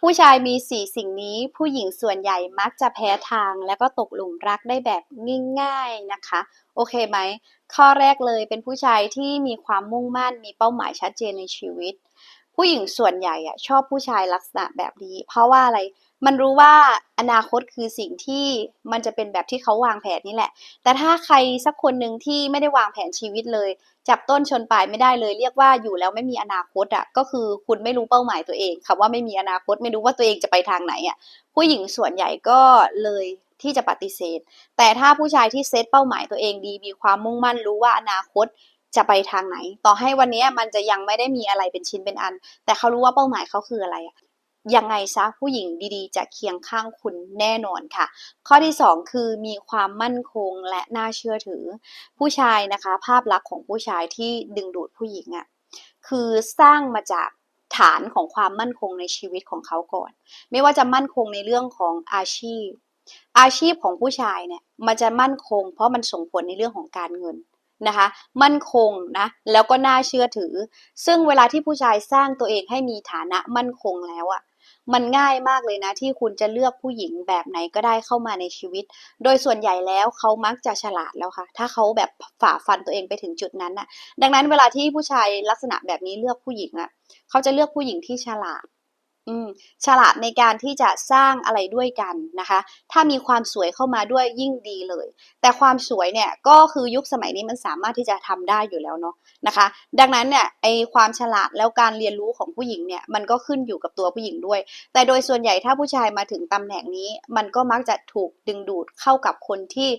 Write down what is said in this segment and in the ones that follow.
ผู้ชายมีสี่สิ่งนี้ ผู้หญิงส่วนใหญ่มักจะแพ้ทาง แล้วก็ตกหลุมรักได้แบบง่ายๆนะคะ โอเคไหม ข้อแรกเลยเป็นผู้ชายที่มีความมุ่งมั่น มีเป้าหมายชัดเจนในชีวิต ผู้หญิงส่วนใหญ่อะชอบผู้ชายลักษณะแบบนี้ เพราะว่าอะไรมันรู้ว่าอนาคตคือสิ่งที่มันจะเป็นแบบที่เขาวางแผนนี่แหละ แต่ถ้าใครสักคนหนึ่งที่ไม่ได้วางแผนชีวิตเลย จับต้นชนปลายไม่ได้เลย เรียกว่าอยู่แล้วไม่มีอนาคตอะก็คือคุณไม่รู้เป้าหมายตัวเองคำว่าไม่มีอนาคตไม่รู้ว่าตัวเองจะไปทางไหนอะผู้หญิงส่วนใหญ่ก็เลยที่จะปฏิเสธ แต่ถ้าผู้ชายที่เซตเป้าหมายตัวเองดีมีความมุ่งมั่นรู้ว่าอนาคต จะไปทางไหน ต่อให้วันนี้มันจะยังไม่ได้มีอะไรเป็นชิ้นเป็นอัน แต่เขารู้ว่าเป้าหมายเขาคืออะไรยังไงซะผู้หญิงดีๆ จะเคียงข้างคุณแน่นอนค่ะ ข้อที่ 2 คือมีความมั่นคงและน่าเชื่อถือ ผู้ชายนะคะ ภาพลักษณ์ของผู้ชายที่ดึงดูดผู้หญิงอะ่ะคือสร้างมาจากฐานของความมั่นคงในชีวิตของเขาก่อน ไม่ว่าจะมั่นคงในเรื่องของอาชีพ อาชีพของผู้ชายเนี่ยมันจะมั่นคง เพราะมันส่งผลในเรื่องของการเงิน นะคะ มั่นคงนะแล้วก็น่าเชื่อถือ ซึ่งเวลาที่ผู้ชายสร้างตัวเองให้มีฐานะมั่นคงแล้วอะ่ะมันง่ายมากเลยนะที่คุณจะเลือกผู้หญิงแบบไหนก็ได้เข้ามาในชีวิต โดยส่วนใหญ่แล้วเขามักจะฉลาดแล้วค่ะ ถ้าเขาแบบฝ่าฟันตัวเองไปถึงจุดนั้นน่ะ ดังนั้นเวลาที่ผู้ชายลักษณะแบบนี้เลือกผู้หญิงอะเขาจะเลือกผู้หญิงที่ฉลาด ฉลาดในการที่จะสร้างอะไรด้วยกันนะคะ ถ้ามีความสวยเข้ามาด้วยยิ่งดีเลย แต่ความสวยเนี่ยก็คือยุคสมัยนี้มันสามารถที่จะทำได้อยู่แล้วเนาะนะคะ ดังนั้นเนี่ยไอความฉลาดแล้วการเรียนรู้ของผู้หญิงเนี่ยมันก็ขึ้นอยู่กับตัวผู้หญิงด้วย แต่โดยส่วนใหญ่ถ้าผู้ชายมาถึงตำแหน่งนี้ มันก็มักจะถูกดึงดูดเข้ากับคนที่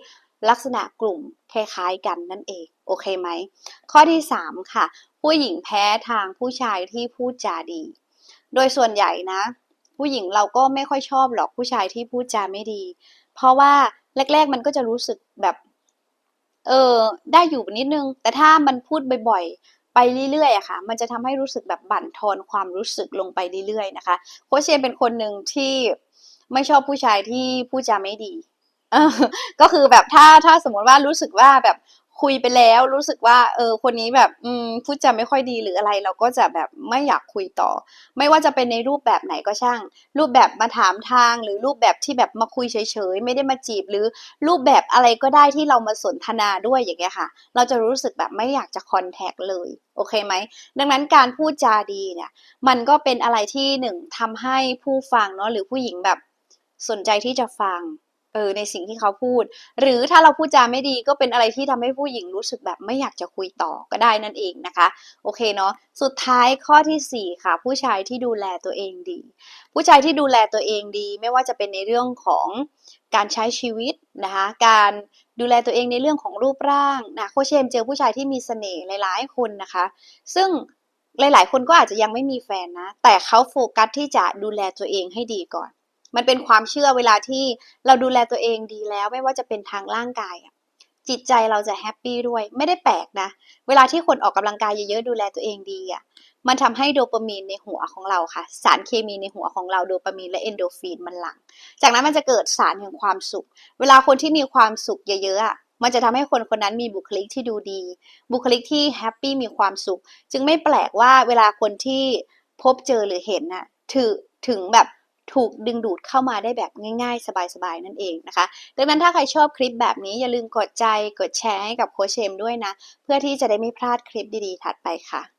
ลักษณะกลุ่มคล้ายๆกันนั่นเอง โอเคไหม ข้อที่ 3 ค่ะ ผู้หญิงแพ้ทางผู้ชายที่พูดจาดี โดยส่วนใหญ่นะ ผู้หญิงเราก็ไม่ค่อยชอบหรอกผู้ชายที่พูดจาไม่ดี เพราะว่าแรก ๆ มันก็จะรู้สึกแบบ เออได้อยู่นิดนึง แต่ถ้ามันพูดบ่อยๆไปเรื่อยๆอะค่ะ มันจะทำให้รู้สึกแบบบั่นทอนความรู้สึกลงไปเรื่อยๆนะคะ โคชเชนเป็นคนหนึ่งที่ไม่ชอบผู้ชายที่พูดจาไม่ดี ก็คือแบบถ้าถ้าสมมติว่ารู้สึกว่าแบบ คุยไปแล้วรู้สึกว่าเออคนนี้แบบอืมพูดจาไม่ค่อยดีหรืออะไร เราก็จะแบบไม่อยากคุยต่อ ไม่ว่าจะเป็นในรูปแบบไหนก็ช่าง รูปแบบมาถามทาง หรือรูปแบบที่แบบมาคุยเฉยๆไม่ได้มาจีบ หรือรูปแบบอะไรก็ได้ที่เรามาสนทนาด้วยอย่างเงี้ยค่ะ เราจะรู้สึกแบบไม่อยากจะคอนแทคเลยโอเคไหมดังนั้นการพูดจาดีเนี่ย มันก็เป็นอะไรที่หนึ่งทำให้ผู้ฟังเนาะหรือผู้หญิงแบบสนใจที่จะฟัง เออในสิ่งที่เขาพูด หรือถ้าเราพูดจาไม่ดีก็เป็นอะไรที่ทำให้ผู้หญิงรู้สึกแบบไม่อยากจะคุยต่อก็ได้นั่นเองนะคะ โอเคเนาะสุดท้ายข้อที่ 4 ค่ะ ผู้ชายที่ดูแลตัวเองดี ผู้ชายที่ดูแลตัวเองดี ไม่ว่าจะเป็นในเรื่องของการใช้ชีวิตนะคะการดูแลตัวเองในเรื่องของรูปร่างนะโคเชมเจอผู้ชายที่มีเสน่ห์หลายๆคนนะคะ ซึ่งหลาย ๆ คนก็อาจจะยังไม่มีแฟนนะ แต่เขาโฟกัสที่จะดูแลตัวเองให้ดีก่อน มันเป็นความเชื่อเวลาที่เราดูแลตัวเองดีแล้ว ไม่ว่าจะเป็นทางร่างกายจิตใจเราจะแฮปปี้ด้วย ไม่ได้แปลกนะ เวลาที่คนออกกำลังกายเยอะๆดูแลตัวเองดีอะมันทำให้โดปามีนในหัวของเราค่ะ สารเคมีในหัวของเราโดปามีนและเอนโดฟินมันหลั่งจากนั้นมันจะเกิดสารแห่งความสุข เวลาคนที่มีความสุขเยอะๆอะมันจะทำให้คนคนนั้นมีบุคลิกที่ดูดี บุคลิกที่แฮปปี้มีความสุข จึงไม่แปลกว่าเวลาคนที่พบเจอหรือเห็นน่ะถือถึงแบบ ถูกดึงดูดเข้ามาได้แบบง่าย ๆ สบายๆนั่นเองนะคะ ดังนั้นถ้าใครชอบคลิปแบบนี้อย่าลืมกดใจกดแชร์ให้กับโคชเชมด้วยนะ เพื่อที่จะได้ไม่พลาดคลิปดีๆ ถัดไปค่ะ